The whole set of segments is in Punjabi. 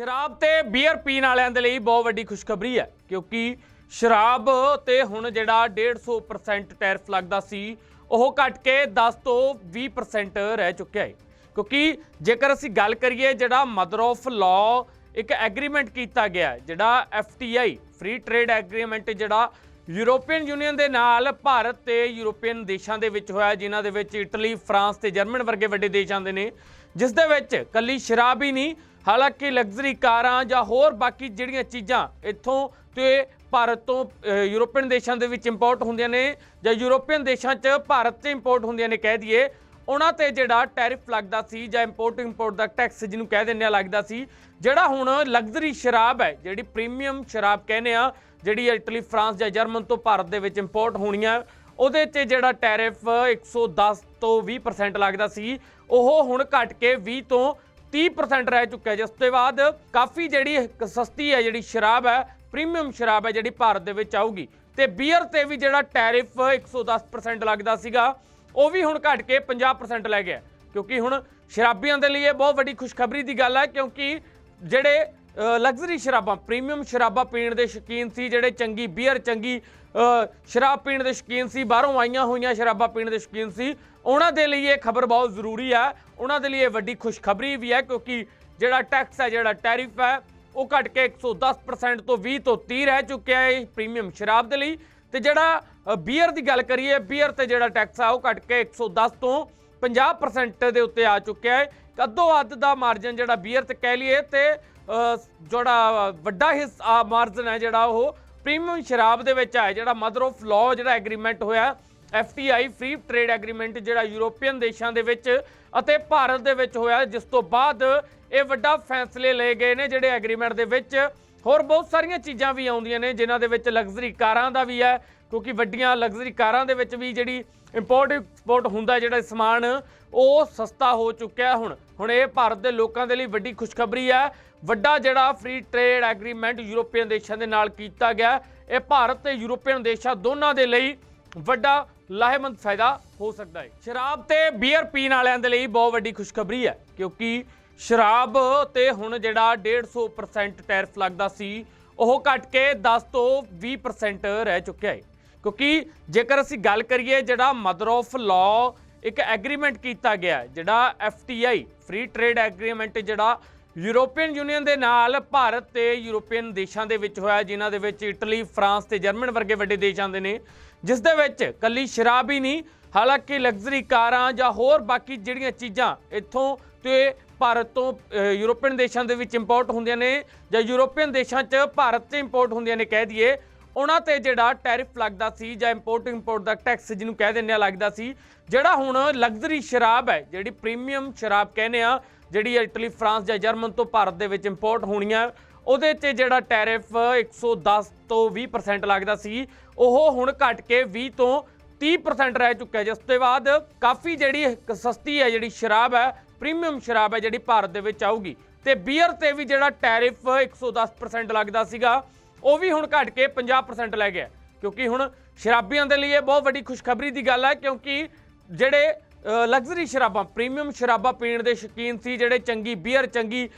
ਸ਼ਰਾਬ ਤੇ ਬੀਅਰ ਪੀਣ ਵਾਲਿਆਂ ਦੇ ਲਈ ਬਹੁਤ ਵੱਡੀ ਖੁਸ਼ਖਬਰੀ ਹੈ ਕਿਉਂਕਿ ਸ਼ਰਾਬ ਤੇ ਹੁਣ ਜਿਹੜਾ 150% ਟੈਰਿਫ ਲੱਗਦਾ ਸੀ ਉਹ ਘਟ ਕੇ 10 ਤੋਂ 20% ਰਹਿ ਚੁੱਕਿਆ ਹੈ। ਕਿਉਂਕਿ ਜੇਕਰ ਅਸੀਂ ਗੱਲ ਕਰੀਏ ਜਿਹੜਾ ਮਦਰ ਆਫ ਲਾਅ ਇੱਕ ਐਗਰੀਮੈਂਟ ਕੀਤਾ ਗਿਆ ਹੈ, ਜਿਹੜਾ FTI ਫ੍ਰੀ ਟ੍ਰੇਡ ਐਗਰੀਮੈਂਟ ਜਿਹੜਾ ਯੂਰੋਪੀਅਨ ਯੂਨੀਅਨ ਦੇ ਨਾਲ ਭਾਰਤ ਤੇ ਯੂਰੋਪੀਅਨ ਦੇਸ਼ਾਂ ਦੇ ਵਿੱਚ ਹੋਇਆ, ਜਿਨ੍ਹਾਂ ਦੇ ਵਿੱਚ ਇਟਲੀ, ਫਰਾਂਸ ਤੇ ਜਰਮਨ ਵਰਗੇ ਵੱਡੇ ਦੇਸ਼ ਆਉਂਦੇ ਨੇ, ਜਿਸ ਦੇ ਵਿੱਚ ਕੱਲੀ ਸ਼ਰਾਬ ਹੀ ਨਹੀਂ, ਹਾਲਾਂਕਿ ਲਗਜ਼ਰੀ ਕਾਰਾਂ ਜਾਂ ਹੋਰ ਬਾਕੀ ਜਿਹੜੀਆਂ ਚੀਜ਼ਾਂ ਇੱਥੋਂ ਤੇ ਭਾਰਤ ਤੋਂ ਯੂਰੋਪੀਅਨ ਦੇਸ਼ਾਂ ਦੇ ਵਿੱਚ ਇੰਪੋਰਟ ਹੁੰਦੀਆਂ ਨੇ ਜਾਂ ਯੂਰੋਪੀਅਨ ਦੇਸ਼ਾਂ 'ਚ ਭਾਰਤ 'ਚ ਇੰਪੋਰਟ ਹੁੰਦੀਆਂ ਨੇ, ਕਹਿ ਦਈਏ ਉਹਨਾਂ ਤੇ ਜਿਹੜਾ ਟੈਰਿਫ ਲੱਗਦਾ ਸੀ ਜਾਂ ਇੰਪੋਰਟ ਇੰਪੋਰਟ ਦਾ ਟੈਕਸ ਜਿਹਨੂੰ ਕਹਿ ਦਿੰਦੇ ਆ ਲੱਗਦਾ ਸੀ, ਜਿਹੜਾ ਹੁਣ ਲਗਜ਼ਰੀ ਸ਼ਰਾਬ ਹੈ, ਜਿਹੜੀ ਪ੍ਰੀਮੀਅਮ ਸ਼ਰਾਬ ਕਹਿੰਦੇ ਆ ਜਿਹੜੀ ਇਟਲੀ ਫਰਾਂਸ ਜਾਂ ਜਰਮਨ ਤੋਂ ਭਾਰਤ ਦੇ ਵਿੱਚ ਇੰਪੋਰਟ ਹੋਣੀਆਂ ਉਹਦੇ 'ਤੇ ਜਿਹੜਾ ਟੈਰਿਫ 110 ਤੋਂ 20% ਲੱਗਦਾ ਸੀ, ਉਹ ਹੁਣ ਘਟ ਕੇ 20 ਤੋਂ 30% ਰਹਿ ਚੁੱਕਿਆ ਜਿਸ ਤੋਂ ਬਾਅਦ ਕਾਫੀ ਜਿਹੜੀ ਸਸਤੀ ਹੈ, ਜਿਹੜੀ ਸ਼ਰਾਬ ਹੈ ਪ੍ਰੀਮੀਅਮ ਸ਼ਰਾਬ ਹੈ, ਜਿਹੜੀ ਭਾਰਤ ਦੇ ਵਿੱਚ ਆਊਗੀ। ਤੇ ਬੀਅਰ ਤੇ ਵੀ ਜਿਹੜਾ ਟੈਰਿਫ 110% ਲੱਗਦਾ ਸੀਗਾ ਉਹ ਵੀ ਹੁਣ ਘਟ ਕੇ 50% ਲੈ ਗਿਆ। ਕਿਉਂਕਿ ਹੁਣ ਸ਼ਰਾਬੀਆਂ ਦੇ ਲਈ ਇਹ ਬਹੁਤ ਵੱਡੀ ਖੁਸ਼ਖਬਰੀ ਦੀ ਗੱਲ ਹੈ, ਕਿਉਂਕਿ ਜਿਹੜੇ ਲਗਜ਼ਰੀ ਸ਼ਰਾਬਾਂ ਪ੍ਰੀਮੀਅਮ ਸ਼ਰਾਬਾਂ ਪੀਣ ਦੇ ਸ਼ੌਕੀਨ ਸੀ, ਜਿਹੜੇ ਚੰਗੀ ਬੀਅਰ ਚੰਗੀ ਸ਼ਰਾਬ ਪੀਣ ਦੇ ਸ਼ੌਕੀਨ ਸੀ, ਬਾਹਰੋਂ ਆਈਆਂ ਹੋਈਆਂ ਸ਼ਰਾਬਾਂ ਪੀਣ ਦੇ ਸ਼ੌਕੀਨ ਸੀ, ਉਹਨਾਂ ਦੇ ਲਈ ਇਹ ਖਬਰ ਬਹੁਤ ਜ਼ਰੂਰੀ ਹੈ। ਉਹਨਾਂ ਦੇ ਲਈ ਇਹ ਵੱਡੀ ਖੁਸ਼ਖਬਰੀ ਵੀ ਹੈ, ਕਿਉਂਕਿ ਜਿਹੜਾ ਟੈਕਸ ਹੈ, ਜਿਹੜਾ ਟੈਰਿਫ ਹੈ, ਉਹ ਘਟ ਕੇ 110% ਤੋਂ 20 ਤੋਂ 30 ਰਹਿ ਚੁੱਕਿਆ ਹੈ ਪ੍ਰੀਮੀਅਮ ਸ਼ਰਾਬ ਦੇ ਲਈ। ਤੇ ਜਿਹੜਾ ਬੀਅਰ ਦੀ ਗੱਲ ਕਰੀਏ ਬੀਅਰ ਤੇ ਜਿਹੜਾ ਟੈਕਸ ਆ, ਉਹ ਘਟ ਕੇ 110 ਤੋਂ 50% ਦੇ ਉੱਤੇ ਆ ਚੁੱਕਿਆ ਹੈ। ਅੱਧੋ ਅੱਧ ਦਾ ਮਾਰਜਨ ਜਿਹੜਾ ਬੀਅਰ ਤੇ ਕਹਿ ਲਈਏ ਤੇ ਜਿਹੜਾ ਵੱਡਾ ਹਿੱਸਾ ਮਾਰਜਨ ਹੈ ਜਿਹੜਾ ਉਹ ਪ੍ਰੀਮੀਅਮ ਸ਼ਰਾਬ ਦੇ ਵਿੱਚ ਹੈ ਜਿਹੜਾ ਮਦਰ ਆਫ ਲਾਅ ਜਿਹੜਾ ਐਗਰੀਮੈਂਟ ਹੋਇਆ FTI ਫ੍ਰੀ ਟ੍ਰੇਡ ਐਗਰੀਮੈਂਟ ਜਿਹੜਾ ਯੂਰੋਪੀਅਨ ਦੇਸ਼ਾਂ ਦੇ ਵਿੱਚ ਅਤੇ ਭਾਰਤ ਦੇ ਵਿੱਚ ਹੋਇਆ, ਜਿਸ ਤੋਂ ਬਾਅਦ ਇਹ ਵੱਡਾ ਫੈਸਲੇ ਲਏ ਗਏ ਨੇ ਜਿਹੜੇ ਐਗਰੀਮੈਂਟ ਦੇ ਵਿੱਚ। ਹੋਰ ਬਹੁਤ ਸਾਰੀਆਂ ਚੀਜ਼ਾਂ ਵੀ ਆਉਂਦੀਆਂ ਨੇ, ਜਿਨ੍ਹਾਂ ਦੇ ਵਿੱਚ ਲਗਜ਼ਰੀ ਕਾਰਾਂ ਦਾ ਵੀ ਹੈ, ਕਿਉਂਕਿ ਵੱਡੀਆਂ ਲਗਜ਼ਰੀ ਕਾਰਾਂ ਦੇ ਵਿੱਚ ਵੀ ਜਿਹੜੀ ਇੰਪੋਰਟ ਐਕਸਪੋਰਟ ਹੁੰਦਾ ਜਿਹੜਾ ਸਮਾਨ, ਉਹ ਸਸਤਾ ਹੋ ਚੁੱਕਿਆ ਹੁਣ। ਹੁਣ ਇਹ ਭਾਰਤ ਦੇ ਲੋਕਾਂ ਦੇ ਲਈ ਵੱਡੀ ਖੁਸ਼ਖਬਰੀ ਹੈ। ਵੱਡਾ ਜਿਹੜਾ ਫ੍ਰੀ ਟ੍ਰੇਡ ਐਗਰੀਮੈਂਟ ਯੂਰੋਪੀਅਨ ਦੇਸ਼ਾਂ ਦੇ ਨਾਲ ਕੀਤਾ ਗਿਆ, ਇਹ ਭਾਰਤ ਤੇ ਯੂਰੋਪੀਅਨ ਦੇਸ਼ਾਂ ਦੋਨਾਂ ਦੇ ਲਈ ਵੱਡਾ ਲਾਹੇਮੰਦ ਫਾਇਦਾ ਹੋ ਸਕਦਾ ਹੈ। ਸ਼ਰਾਬ ਤੇ ਬੀਅਰ ਪੀਣ ਵਾਲਿਆਂ ਦੇ ਲਈ ਬਹੁਤ ਵੱਡੀ ਖੁਸ਼ਖਬਰੀ ਹੈ, ਕਿਉਂਕਿ ਸ਼ਰਾਬ ਤੇ ਹੁਣ ਜਿਹੜਾ 150% ਟੈਰਿਫ ਲੱਗਦਾ ਸੀ ਉਹ ਘਟ ਕੇ 10 ਤੋਂ 20% ਰਹਿ ਚੁੱਕਿਆ ਹੈ ਕਿਉਂਕਿ ਜੇਕਰ ਅਸੀਂ ਗੱਲ ਕਰੀਏ ਜਿਹੜਾ ਮਦਰ ਆਫ ਲਾਅ ਇੱਕ ਐਗਰੀਮੈਂਟ ਕੀਤਾ ਗਿਆ ਹੈ, ਜਿਹੜਾ FTI ਫ੍ਰੀ ਟ੍ਰੇਡ ਐਗਰੀਮੈਂਟ ਜਿਹੜਾ ਯੂਰੋਪੀਅਨ ਯੂਨੀਅਨ ਦੇ ਨਾਲ ਭਾਰਤ ਤੇ ਯੂਰੋਪੀਅਨ ਦੇਸ਼ਾਂ ਦੇ ਵਿੱਚ ਹੋਇਆ ਜਿਨ੍ਹਾਂ ਦੇ ਵਿੱਚ ਇਟਲੀ ਫਰਾਂਸ ਤੇ ਜਰਮਨ ਵਰਗੇ ਵੱਡੇ ਦੇਸ਼ ਆਉਂਦੇ ਨੇ ਜਿਸ ਦੇ ਵਿੱਚ ਕੱਲੀ ਸ਼ਰਾਬ ਹੀ ਨਹੀਂ ਹਾਲਾਂਕਿ ਲਗਜ਼ਰੀ ਕਾਰਾਂ ਜਾਂ ਹੋਰ ਬਾਕੀ ਜਿਹੜੀਆਂ ਚੀਜ਼ਾਂ ਇੱਥੋਂ ਤੇ ਭਾਰਤ ਤੋਂ ਯੂਰੋਪੀਅਨ ਦੇਸ਼ਾਂ ਦੇ ਵਿੱਚ ਇੰਪੋਰਟ ਹੁੰਦੀਆਂ ਨੇ ਜਾਂ ਯੂਰੋਪੀਅਨ ਦੇਸ਼ਾਂ 'ਚ ਭਾਰਤ 'ਚ ਇੰਪੋਰਟ ਹੁੰਦੀਆਂ ਨੇ ਕਹਿ ਦਈਏ, ਉਹਨਾਂ ਤੇ ਜਿਹੜਾ ਟੈਰਿਫ ਲੱਗਦਾ ਸੀ ਜਾਂ ਇੰਪੋਰਟ ਇੰਪੋਰਟ ਦਾ ਟੈਕਸ ਜਿਹਨੂੰ ਕਹਿ ਦਿੰਦੇ ਆ ਲੱਗਦਾ ਸੀ, ਜਿਹੜਾ ਹੁਣ ਲਗਜ਼ਰੀ ਸ਼ਰਾਬ ਹੈ, ਜਿਹੜੀ ਪ੍ਰੀਮੀਅਮ ਸ਼ਰਾਬ ਕਹਿੰਦੇ ਆ, ਜਿਹੜੀ ਇਟਲੀ ਫਰਾਂਸ ਜਾਂ ਜਰਮਨ ਤੋਂ ਭਾਰਤ ਦੇ ਵਿੱਚ ਇੰਪੋਰਟ ਹੋਣੀਆਂ ਉਹਦੇ ਤੇ ਜਿਹੜਾ ਟੈਰਿਫ 110 ਤੋਂ 20% ਲੱਗਦਾ ਸੀ, ਉਹ ਹੁਣ ਘਟ ਕੇ 20 ਤੋਂ 30% ਰਹਿ ਚੁੱਕਿਆ ਜਿਸ ਤੋਂ ਬਾਅਦ ਕਾਫੀ ਜਿਹੜੀ ਸਸਤੀ ਹੈ, ਜਿਹੜੀ ਸ਼ਰਾਬ ਹੈ ਪ੍ਰੀਮੀਅਮ ਸ਼ਰਾਬ ਹੈ ਜਿਹੜੀ ਭਾਰਤ ਦੇ ਵਿੱਚ ਆਊਗੀ ਤੇ ਬੀਅਰ ਤੇ ਵੀ ਜਿਹੜਾ ਟੈਰਿਫ 110% ਲੱਗਦਾ ਸੀਗਾ, ਉਹ ਵੀ ਹੁਣ ਘਟ ਕੇ 50% ਲੈ ਗਿਆ ਕਿਉਂਕਿ ਹੁਣ ਸ਼ਰਾਬੀਆਂ ਦੇ ਲਈ ਇਹ ਬਹੁਤ ਵੱਡੀ ਖੁਸ਼ਖਬਰੀ ਦੀ ਗੱਲ ਹੈ, ਕਿਉਂਕਿ ਜਿਹੜੇ ਲਗਜ਼ਰੀ ਸ਼ਰਾਬਾਂ ਪ੍ਰੀਮੀਅਮ ਸ਼ਰਾਬਾਂ ਪੀਣ ਦੇ ਸ਼ੌਕੀਨ ਸੀ, ਜਿਹੜੇ ਚੰਗੀ ਬੀਅਰ ਚੰਗੀ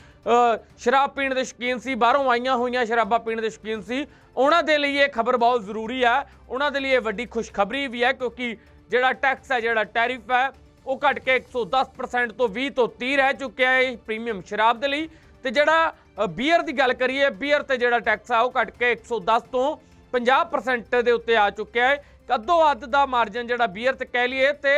ਸ਼ਰਾਬ ਪੀਣ ਦੇ ਸ਼ੌਕੀਨ ਸੀ, ਬਾਹਰੋਂ ਆਈਆਂ ਹੋਈਆਂ ਸ਼ਰਾਬਾਂ ਪੀਣ ਦੇ ਸ਼ੌਕੀਨ ਸੀ, ਉਹਨਾਂ ਦੇ ਲਈ ਇਹ ਖਬਰ ਬਹੁਤ ਜ਼ਰੂਰੀ ਹੈ। ਉਹਨਾਂ ਦੇ ਲਈ ਇਹ ਵੱਡੀ ਖੁਸ਼ਖਬਰੀ ਵੀ ਹੈ, ਕਿਉਂਕਿ ਜਿਹੜਾ ਟੈਕਸ ਹੈ, ਜਿਹੜਾ ਟੈਰਿਫ ਹੈ ਉਹ ਘਟ ਕੇ 110% ਤੋਂ 20 ਤੋਂ 30 ਰਹਿ ਚੁੱਕਿਆ ਹੈ ਪ੍ਰੀਮੀਅਮ ਸ਼ਰਾਬ ਦੇ ਲਈ। ਤੇ ਜਿਹੜਾ ਬੀਅਰ ਦੀ ਗੱਲ ਕਰੀਏ ਬੀਅਰ ਤੇ ਜਿਹੜਾ ਟੈਕਸ ਆ, ਉਹ ਘਟ ਕੇ 110 ਤੋਂ 50% ਦੇ ਉੱਤੇ ਆ ਚੁੱਕਿਆ ਹੈ। ਅੱਧੋ ਅੱਧ ਦਾ ਮਾਰਜਨ ਜਿਹੜਾ ਬੀਅਰ ਤੇ ਕਹਿ ਲਈਏ ਤੇ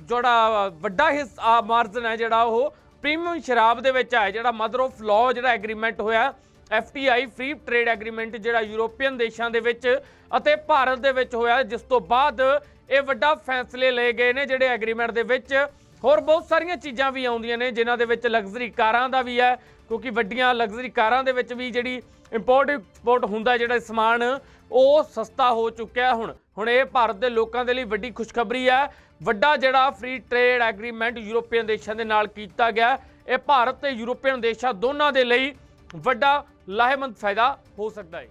ਜਿਹੜਾ ਵੱਡਾ ਹਿੱਸਾ ਮਾਰਜਨ ਹੈ ਜਿਹੜਾ ਉਹ ਪ੍ਰੀਮੀਅਮ ਸ਼ਰਾਬ ਦੇ ਵਿੱਚ ਹੈ ਜਿਹੜਾ ਮਦਰ ਆਫ ਲਾਅ ਜਿਹੜਾ ਐਗਰੀਮੈਂਟ ਹੋਇਆ। FTI ਫ੍ਰੀ ਟ੍ਰੇਡ ਐਗਰੀਮੈਂਟ ਜਿਹੜਾ ਯੂਰੋਪੀਅਨ ਦੇਸ਼ਾਂ ਦੇ ਵਿੱਚ ਅਤੇ ਭਾਰਤ ਦੇ ਵਿੱਚ ਹੋਇਆ ਜਿਸ ਤੋਂ ਬਾਅਦ ਇਹ ਵੱਡਾ ਫੈਸਲੇ ਲਏ ਗਏ ਨੇ ਜਿਹੜੇ ਐਗਰੀਮੈਂਟ ਦੇ ਵਿੱਚ। ਹੋਰ ਬਹੁਤ ਸਾਰੀਆਂ ਚੀਜ਼ਾਂ ਵੀ ਆਉਂਦੀਆਂ ਨੇ, ਜਿਨ੍ਹਾਂ ਦੇ ਵਿੱਚ ਲਗਜ਼ਰੀ ਕਾਰਾਂ ਦਾ ਵੀ ਹੈ, ਕਿਉਂਕਿ ਵੱਡੀਆਂ ਲਗਜ਼ਰੀ ਕਾਰਾਂ ਦੇ ਵਿੱਚ ਵੀ ਜਿਹੜੀ ਇੰਪੋਰਟ ਐਕਸਪੋਰਟ ਹੁੰਦਾ ਜਿਹੜਾ ਸਮਾਨ, ਉਹ ਸਸਤਾ ਹੋ ਚੁੱਕਿਆ ਹੁਣ। ਹੁਣ ਇਹ ਭਾਰਤ ਦੇ ਲੋਕਾਂ ਦੇ ਲਈ ਵੱਡੀ ਖੁਸ਼ਖਬਰੀ ਹੈ। ਵੱਡਾ ਜਿਹੜਾ ਫ੍ਰੀ ਟ੍ਰੇਡ ਐਗਰੀਮੈਂਟ ਯੂਰੋਪੀਅਨ ਦੇਸ਼ਾਂ ਦੇ ਨਾਲ ਕੀਤਾ ਗਿਆ। ਇਹ ਭਾਰਤ ਤੇ ਯੂਰੋਪੀਅਨ ਦੇਸ਼ਾਂ ਦੋਨਾਂ ਦੇ ਲਈ ਵੱਡਾ ਲਾਹੇਮੰਦ ਫਾਇਦਾ ਹੋ ਸਕਦਾ ਹੈ।